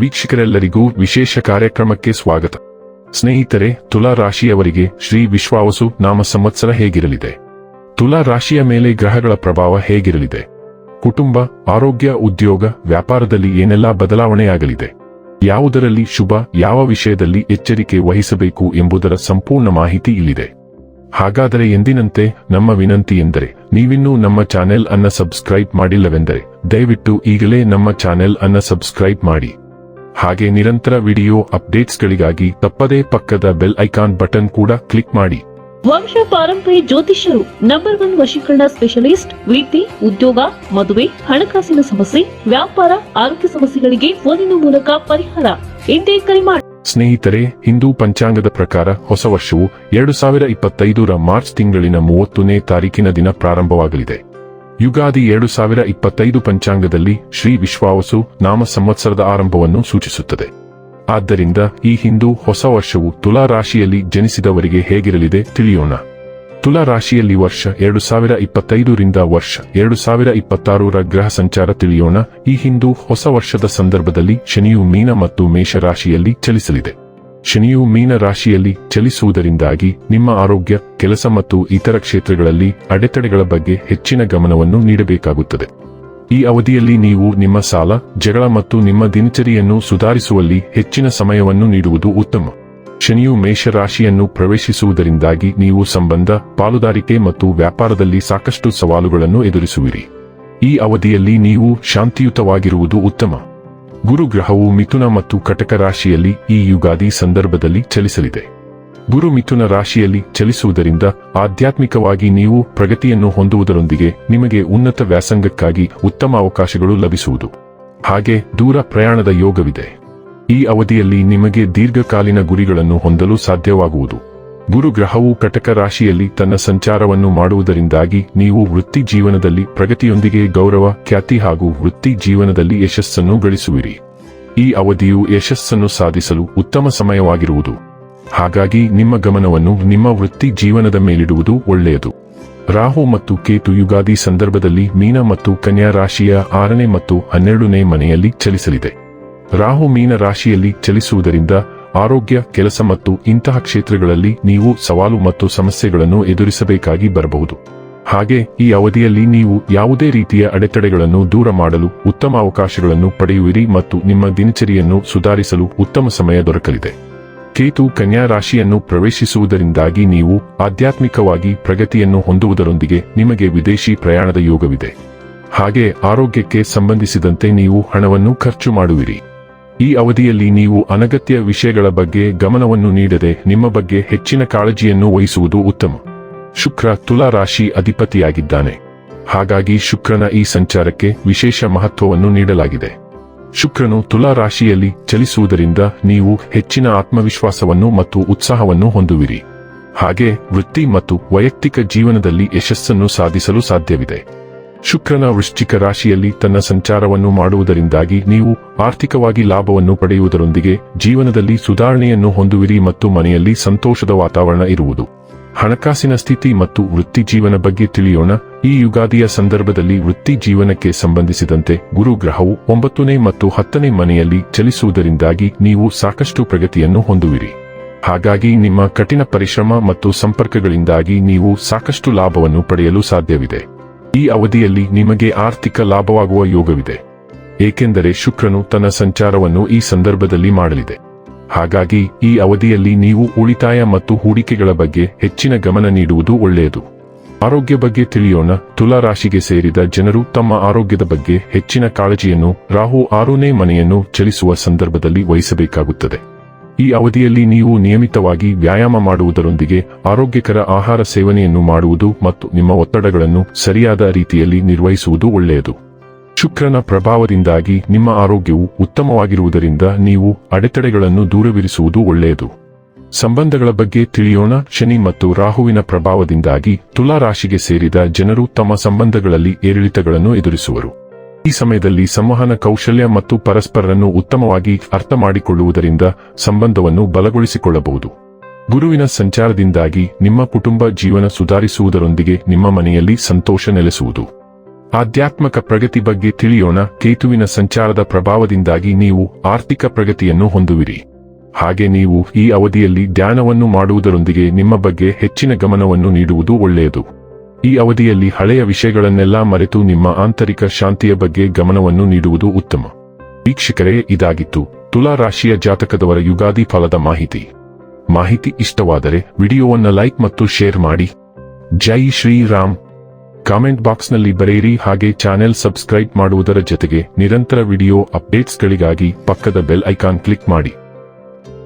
ವೀಕ್ಷಕರೆಲ್ಲರಿಗೂ ವಿಶೇಷ ಕಾರ್ಯಕ್ರಮಕ್ಕೆ ಸ್ವಾಗತ. ಸ್ನೇಹಿತರೆ, ತುಲಾ ರಾಶಿಯವರಿಗೆ ಶ್ರೀ ವಿಶ್ವಾವಸು ನಾಮ ಸಂವತ್ಸರ ಹೇಗಿರಲಿದೆ? ತುಲಾ ರಾಶಿಯ ಮೇಲೆ ಗ್ರಹಗಳ ಪ್ರಭಾವ ಹೇಗಿರಲಿದೆ? ಕುಟುಂಬ, ಆರೋಗ್ಯ, ಉದ್ಯೋಗ, ವ್ಯಾಪಾರದಲ್ಲಿ ಏನೆಲ್ಲ ಬದಲಾವಣೆಯಾಗಲಿದೆ? ಯಾವುದರಲ್ಲಿ ಶುಭ, ಯಾವ ವಿಷಯದಲ್ಲಿ ಎಚ್ಚರಿಕೆ ವಹಿಸಬೇಕು ಎಂಬುದರ ಸಂಪೂರ್ಣ ಮಾಹಿತಿ ಇಲ್ಲಿದೆ. ಹಾಗಾದರೆ ಎಂದಿನಂತೆ ನಮ್ಮ ವಿನಂತಿ ಎಂದರೆ, ನೀವಿನ್ನೂ ನಮ್ಮ ಚಾನೆಲ್ ಅನ್ನ ಸಬ್ಸ್ಕ್ರೈಬ್ ಮಾಡಿಲ್ಲವೆಂದರೆ, ದಯವಿಟ್ಟು ಈಗಲೇ ನಮ್ಮ ಚಾನೆಲ್ ಅನ್ನ ಸಬ್ಸ್ಕ್ರೈಬ್ ಮಾಡಿ. ಹಾಗೆ ನಿರಂತರ ವಿಡಿಯೋ ಅಪ್ಡೇಟ್ಸ್ಗಳಿಗಾಗಿ ತಪ್ಪದೇ ಪಕ್ಕದ ಬೆಲ್ ಐಕಾನ್ ಬಟನ್ ಕೂಡ ಕ್ಲಿಕ್ ಮಾಡಿ. ವಂಶ ಪಾರಂಪರ್ಯ ಜ್ಯೋತಿಷ್ಯರು ನಂಬರ್ ಒನ್ ವಶೀಕರಣ ಸ್ಪೆಷಲಿಸ್ಟ್ ವೃತ್ತಿ ಉದ್ಯೋಗ ಮದುವೆ ಹಣಕಾಸಿನ ಸಮಸ್ಯೆ ವ್ಯಾಪಾರ ಆರೋಗ್ಯ ಸಮಸ್ಯೆಗಳಿಗೆ ಫೋನಿನ ಮೂಲಕ ಪರಿಹಾರ. ಇಂದೇ ಕರೆ ಮಾಡಿ ಸ್ನೇಹಿತರೆ ಹಿಂದೂ ಪಂಚಾಂಗದ ಪ್ರಕಾರ ಹೊಸ ವರ್ಷವು ಎರಡು ಸಾವಿರ ಇಪ್ಪತ್ತೈದರ ಮಾರ್ಚ್ ತಿಂಗಳಿನ ಮೂವತ್ತನೇ ತಾರೀಕಿನ ದಿನ ಪ್ರಾರಂಭವಾಗಲಿದೆ. ಯುಗಾದಿ ಎರಡು ಸಾವಿರ ಇಪ್ಪತ್ತೈದು ಪಂಚಾಂಗದಲ್ಲಿ ಶ್ರೀ ವಿಶ್ವಾವಸು ನಾಮ ಸಂವತ್ಸರದ ಆರಂಭವನ್ನು ಸೂಚಿಸುತ್ತದೆ. ಆದ್ದರಿಂದ ಈ ಹಿಂದೂ ಹೊಸ ವರ್ಷವು ತುಲಾ ರಾಶಿಯಲ್ಲಿ ಜನಿಸಿದವರಿಗೆ ಹೇಗಿರಲಿದೆ ತಿಳಿಯೋಣ. ತುಲಾ ರಾಶಿಯಲ್ಲಿ ವರ್ಷ ಎರಡು ಸಾವಿರ ಇಪ್ಪತ್ತೈದರಿಂದ ವರ್ಷ ಎರಡು ಸಾವಿರ ಇಪ್ಪತ್ತಾರರ ಗ್ರಹ ಸಂಚಾರ ತಿಳಿಯೋಣ. ಈ ಹಿಂದೂ ಹೊಸ ವರ್ಷದ ಸಂದರ್ಭದಲ್ಲಿ ಶನಿಯು ಮೀನ ಮತ್ತು ಮೇಷ ರಾಶಿಯಲ್ಲಿ ಚಲಿಸಲಿದೆ. ಶನಿಯು ಮೀನ ರಾಶಿಯಲ್ಲಿ ಚಲಿಸುವುದರಿಂದಾಗಿ ನಿಮ್ಮ ಆರೋಗ್ಯ, ಕೆಲಸ ಮತ್ತು ಇತರ ಕ್ಷೇತ್ರಗಳಲ್ಲಿ ಅಡೆತಡೆಗಳ ಬಗ್ಗೆ ಹೆಚ್ಚಿನ ಗಮನವನ್ನು ನೀಡಬೇಕಾಗುತ್ತದೆ. ಈ ಅವಧಿಯಲ್ಲಿ ನೀವು ನಿಮ್ಮ ಸಾಲ, ಜಗಳ ಮತ್ತು ನಿಮ್ಮ ದಿನಚರಿಯನ್ನು ಸುಧಾರಿಸುವಲ್ಲಿ ಹೆಚ್ಚಿನ ಸಮಯವನ್ನು ನೀಡುವುದು ಉತ್ತಮ. ಶನಿಯು ಮೇಷರಾಶಿಯನ್ನು ಪ್ರವೇಶಿಸುವುದರಿಂದಾಗಿ ನೀವು ಸಂಬಂಧ, ಪಾಲುದಾರಿಕೆ ಮತ್ತು ವ್ಯಾಪಾರದಲ್ಲಿ ಸಾಕಷ್ಟು ಸವಾಲುಗಳನ್ನು ಎದುರಿಸುವಿರಿ. ಈ ಅವಧಿಯಲ್ಲಿ ನೀವು ಶಾಂತಿಯುತವಾಗಿರುವುದು ಉತ್ತಮ. ಗುರು ಗ್ರಹವು ಮಿಥುನ ಮತ್ತು ಕಟಕ ರಾಶಿಯಲ್ಲಿ ಈ ಯುಗಾದಿ ಸಂದರ್ಭದಲ್ಲಿ ಚಲಿಸಲಿದೆ. ಗುರು ಮಿಥುನ ರಾಶಿಯಲ್ಲಿ ಚಲಿಸುವುದರಿಂದ ಆಧ್ಯಾತ್ಮಿಕವಾಗಿ ನೀವು ಪ್ರಗತಿಯನ್ನು ಹೊಂದುವುದರೊಂದಿಗೆ ನಿಮಗೆ ಉನ್ನತ ವ್ಯಾಸಂಗಕ್ಕಾಗಿ ಉತ್ತಮ ಅವಕಾಶಗಳು ಲಭಿಸುವುದು. ಹಾಗೆ ದೂರ ಪ್ರಯಾಣದ ಯೋಗವಿದೆ. ಈ ಅವಧಿಯಲ್ಲಿ ನಿಮಗೆ ದೀರ್ಘಕಾಲೀನ ಗುರಿಗಳನ್ನು ಹೊಂದಲು ಸಾಧ್ಯವಾಗುವುದು. ಗುರು ಗ್ರಹವು ಕಟಕ ರಾಶಿಯಲ್ಲಿ ತನ್ನ ಸಂಚಾರವನ್ನು ಮಾಡುವುದರಿಂದಾಗಿ ನೀವು ವೃತ್ತಿ ಜೀವನದಲ್ಲಿ ಪ್ರಗತಿಯೊಂದಿಗೆ ಗೌರವ, ಖ್ಯಾತಿ ಹಾಗೂ ವೃತ್ತಿ ಜೀವನದಲ್ಲಿ ಯಶಸ್ಸನ್ನು ಗಳಿಸುವಿರಿ. ಈ ಅವಧಿಯು ಯಶಸ್ಸನ್ನು ಸಾಧಿಸಲು ಉತ್ತಮ ಸಮಯವಾಗಿರುವುದು. ಹಾಗಾಗಿ ನಿಮ್ಮ ಗಮನವನ್ನು ನಿಮ್ಮ ವೃತ್ತಿ ಜೀವನದ ಮೇಲಿಡುವುದು ಒಳ್ಳೆಯದು. ರಾಹು ಮತ್ತು ಕೇತು ಯುಗಾದಿ ಸಂದರ್ಭದಲ್ಲಿ ಮೀನ ಮತ್ತು ಕನ್ಯಾ ರಾಶಿಯ ಆರನೇ ಮತ್ತು ಹನ್ನೆರಡನೇ ಮನೆಯಲ್ಲಿ ಚಲಿಸಲಿದೆ. ರಾಹು ಮೀನ ರಾಶಿಯಲ್ಲಿ ಚಲಿಸುವುದರಿಂದ ಆರೋಗ್ಯ, ಕೆಲಸ ಮತ್ತು ಇಂತಹ ಕ್ಷೇತ್ರಗಳಲ್ಲಿ ನೀವು ಸವಾಲು ಮತ್ತು ಸಮಸ್ಯೆಗಳನ್ನು ಎದುರಿಸಬೇಕಾಗಿ ಬರಬಹುದು. ಹಾಗೆ, ಈ ಅವಧಿಯಲ್ಲಿ ನೀವು ಯಾವುದೇ ರೀತಿಯ ಅಡೆತಡೆಗಳನ್ನು ದೂರ ಮಾಡಲು ಉತ್ತಮ ಅವಕಾಶಗಳನ್ನು ಪಡೆಯುವಿರಿ ಮತ್ತು ನಿಮ್ಮ ದಿನಚರಿಯನ್ನು ಸುಧಾರಿಸಲು ಉತ್ತಮ ಸಮಯ ದೊರಕಲಿದೆ. ಕೇತು ಕನ್ಯಾ ರಾಶಿಯನ್ನು ಪ್ರವೇಶಿಸುವುದರಿಂದಾಗಿ ನೀವು ಆಧ್ಯಾತ್ಮಿಕವಾಗಿ ಪ್ರಗತಿಯನ್ನು ಹೊಂದುವುದರೊಂದಿಗೆ ನಿಮಗೆ ವಿದೇಶಿ ಪ್ರಯಾಣದ ಯೋಗವಿದೆ. ಹಾಗೆ, ಆರೋಗ್ಯಕ್ಕೆ ಸಂಬಂಧಿಸಿದಂತೆ ನೀವು ಹಣವನ್ನು ಖರ್ಚು ಮಾಡುವಿರಿ. ಈ ಅವಧಿಯಲ್ಲಿ ನೀವು ಅನಗತ್ಯ ವಿಷಯಗಳ ಬಗ್ಗೆ ಗಮನವನ್ನು ನೀಡದೆ ನಿಮ್ಮ ಬಗ್ಗೆ ಹೆಚ್ಚಿನ ಕಾಳಜಿಯನ್ನು ವಹಿಸುವುದು ಉತ್ತಮ. ಶುಕ್ರ ತುಲಾ ರಾಶಿ ಅಧಿಪತಿಯಾಗಿದ್ದಾನೆ. ಹಾಗಾಗಿ ಶುಕ್ರನ ಈ ಸಂಚಾರಕ್ಕೆ ವಿಶೇಷ ಮಹತ್ವವನ್ನು ನೀಡಲಾಗಿದೆ. ಶುಕ್ರನು ತುಲಾ ರಾಶಿಯಲ್ಲಿ ಚಲಿಸುವುದರಿಂದ ನೀವು ಹೆಚ್ಚಿನ ಆತ್ಮವಿಶ್ವಾಸವನ್ನು ಮತ್ತು ಉತ್ಸಾಹವನ್ನು ಹೊಂದುವಿರಿ. ಹಾಗೆ ವೃತ್ತಿ ಮತ್ತು ವೈಯಕ್ತಿಕ ಜೀವನದಲ್ಲಿ ಯಶಸ್ಸನ್ನು ಸಾಧಿಸಲು ಸಾಧ್ಯವಿದೆ. ಶುಕ್ರನ ವೃಶ್ಚಿಕ ರಾಶಿಯಲ್ಲಿ ತನ್ನ ಸಂಚಾರವನ್ನು ಮಾಡುವುದರಿಂದಾಗಿ ನೀವು ಆರ್ಥಿಕವಾಗಿ ಲಾಭವನ್ನು ಪಡೆಯುವುದರೊಂದಿಗೆ ಜೀವನದಲ್ಲಿ ಸುಧಾರಣೆಯನ್ನು ಹೊಂದುವಿರಿ ಮತ್ತು ಮನೆಯಲ್ಲಿ ಸಂತೋಷದ ವಾತಾವರಣ ಇರುವುದು. ಹಣಕಾಸಿನ ಸ್ಥಿತಿ ಮತ್ತು ವೃತ್ತಿ ಜೀವನ ಬಗ್ಗೆ ತಿಳಿಯೋಣ. ಈ ಯುಗಾದಿಯ ಸಂದರ್ಭದಲ್ಲಿ ವೃತ್ತಿ ಜೀವನಕ್ಕೆ ಸಂಬಂಧಿಸಿದಂತೆ ಗುರು ಗ್ರಹವು ಒಂಬತ್ತನೇ ಮತ್ತು ಹತ್ತನೇ ಮನೆಯಲ್ಲಿ ಚಲಿಸುವುದರಿಂದಾಗಿ ನೀವು ಸಾಕಷ್ಟು ಪ್ರಗತಿಯನ್ನು ಹೊಂದುವಿರಿ. ಹಾಗಾಗಿ ನಿಮ್ಮ ಕಠಿಣ ಪರಿಶ್ರಮ ಮತ್ತು ಸಂಪರ್ಕಗಳಿಂದಾಗಿ ನೀವು ಸಾಕಷ್ಟು ಲಾಭವನ್ನು ಪಡೆಯಲು ಸಾಧ್ಯವಿದೆ. ಈ ಅವಧಿಯಲ್ಲಿ ನಿಮಗೆ ಆರ್ಥಿಕ ಲಾಭವಾಗುವ ಯೋಗವಿದೆ. ಏಕೆಂದರೆ ಶುಕ್ರನು ತನ್ನ ಸಂಚಾರವನ್ನು ಈ ಸಂದರ್ಭದಲ್ಲಿ ಮಾಡಲಿದೆ. ಹಾಗಾಗಿ ಈ ಅವಧಿಯಲ್ಲಿ ನೀವು ಉಳಿತಾಯ ಮತ್ತು ಹೂಡಿಕೆಗಳ ಬಗ್ಗೆ ಹೆಚ್ಚಿನ ಗಮನ ನೀಡುವುದು ಒಳ್ಳೆಯದು. ಆರೋಗ್ಯ ಬಗ್ಗೆ ತಿಳಿಯೋಣ. ತುಲಾ ರಾಶಿಗೆ ಸೇರಿದ ಜನರು ತಮ್ಮ ಆರೋಗ್ಯದ ಬಗ್ಗೆ ಹೆಚ್ಚಿನ ಕಾಳಜಿಯನ್ನು ರಾಹು ಆರನೇ ಮನೆಯನ್ನು ಚಲಿಸುವ ಸಂದರ್ಭದಲ್ಲಿ ವಹಿಸಬೇಕಾಗುತ್ತದೆ. ಈ ಅವಧಿಯಲ್ಲಿ ನೀವು ನಿಯಮಿತವಾಗಿ ವ್ಯಾಯಾಮ ಮಾಡುವುದರೊಂದಿಗೆ ಆರೋಗ್ಯಕರ ಆಹಾರ ಸೇವನೆಯನ್ನು ಮಾಡುವುದು ಮತ್ತು ನಿಮ್ಮ ಒತ್ತಡಗಳನ್ನು ಸರಿಯಾದ ರೀತಿಯಲ್ಲಿ ನಿರ್ವಹಿಸುವುದು ಒಳ್ಳೆಯದು. ಶುಕ್ರನ ಪ್ರಭಾವದಿಂದಾಗಿ ನಿಮ್ಮ ಆರೋಗ್ಯವು ಉತ್ತಮವಾಗಿರುವುದರಿಂದ ನೀವು ಅಡೆತಡೆಗಳನ್ನು ದೂರವಿರಿಸುವುದು ಒಳ್ಳೆಯದು. ಸಂಬಂಧಗಳ ಬಗ್ಗೆ ತಿಳಿಯೋಣ. ಶನಿ ಮತ್ತು ರಾಹುವಿನ ಪ್ರಭಾವದಿಂದಾಗಿ ತುಲಾ ರಾಶಿಗೆ ಸೇರಿದ ಜನರು ತಮ್ಮ ಸಂಬಂಧಗಳಲ್ಲಿ ಏರಿಳಿತಗಳನ್ನು ಎದುರಿಸುವರು. ಈ ಸಮಯದಲ್ಲಿ ಸಂವಹನ ಕೌಶಲ್ಯ ಮತ್ತು ಪರಸ್ಪರರನ್ನು ಉತ್ತಮವಾಗಿ ಅರ್ಥ ಮಾಡಿಕೊಳ್ಳುವುದರಿಂದ ಸಂಬಂಧವನ್ನು ಬಲಗೊಳಿಸಿಕೊಳ್ಳಬಹುದು. ಗುರುವಿನ ಸಂಚಾರದಿಂದಾಗಿ ನಿಮ್ಮ ಕುಟುಂಬ ಜೀವನ ಸುಧಾರಿಸುವುದರೊಂದಿಗೆ ನಿಮ್ಮ ಮನೆಯಲ್ಲಿ ಸಂತೋಷ ನೆಲೆಸುವುದು. ಆಧ್ಯಾತ್ಮಕ ಪ್ರಗತಿ ಬಗ್ಗೆ ತಿಳಿಯೋಣ. ಕೇತುವಿನ ಸಂಚಾರದ ಪ್ರಭಾವದಿಂದಾಗಿ ನೀವು ಆರ್ಥಿಕ ಪ್ರಗತಿಯನ್ನು ಹೊಂದುವಿರಿ. ಹಾಗೆ ನೀವು ಈ ಅವಧಿಯಲ್ಲಿ ಧ್ಯಾನವನ್ನು ಮಾಡುವುದರೊಂದಿಗೆ ನಿಮ್ಮ ಬಗ್ಗೆ ಹೆಚ್ಚಿನ ಗಮನವನ್ನು ನೀಡುವುದು ಒಳ್ಳೆಯದು. ಈ ಅವಧಿಯಲ್ಲಿ ಹಳೆಯ ವಿಷಯಗಳನ್ನೆಲ್ಲ ಮರೆತು ನಿಮ್ಮ ಆಂತರಿಕ ಶಾಂತಿಯ ಬಗ್ಗೆ ಗಮನವನ್ನು ನೀಡುವುದು ಉತ್ತಮ. ವೀಕ್ಷಕರೇ, ಇದಾಗಿತ್ತು ತುಲಾ ರಾಶಿಯ ಜಾತಕದವರ ಯುಗಾದಿ ಫಲದ ಮಾಹಿತಿ. ಮಾಹಿತಿ ಇಷ್ಟವಾದರೆ ವಿಡಿಯೋವನ್ನು ಲೈಕ್ ಮತ್ತು ಶೇರ್ ಮಾಡಿ. ಜೈ ಶ್ರೀರಾಮ್ ಕಾಮೆಂಟ್ ಬಾಕ್ಸ್ನಲ್ಲಿ ಬರೆಯಿರಿ ಹಾಗೆ ಚಾನೆಲ್ ಸಬ್ಸ್ಕ್ರೈಬ್ ಮಾಡುವುದರ ಜೊತೆಗೆ ನಿರಂತರ ವಿಡಿಯೋ ಅಪ್ಡೇಟ್ಸ್ಗಳಿಗಾಗಿ ಪಕ್ಕದ ಬೆಲ್ ಐಕಾನ್ ಕ್ಲಿಕ್ ಮಾಡಿ.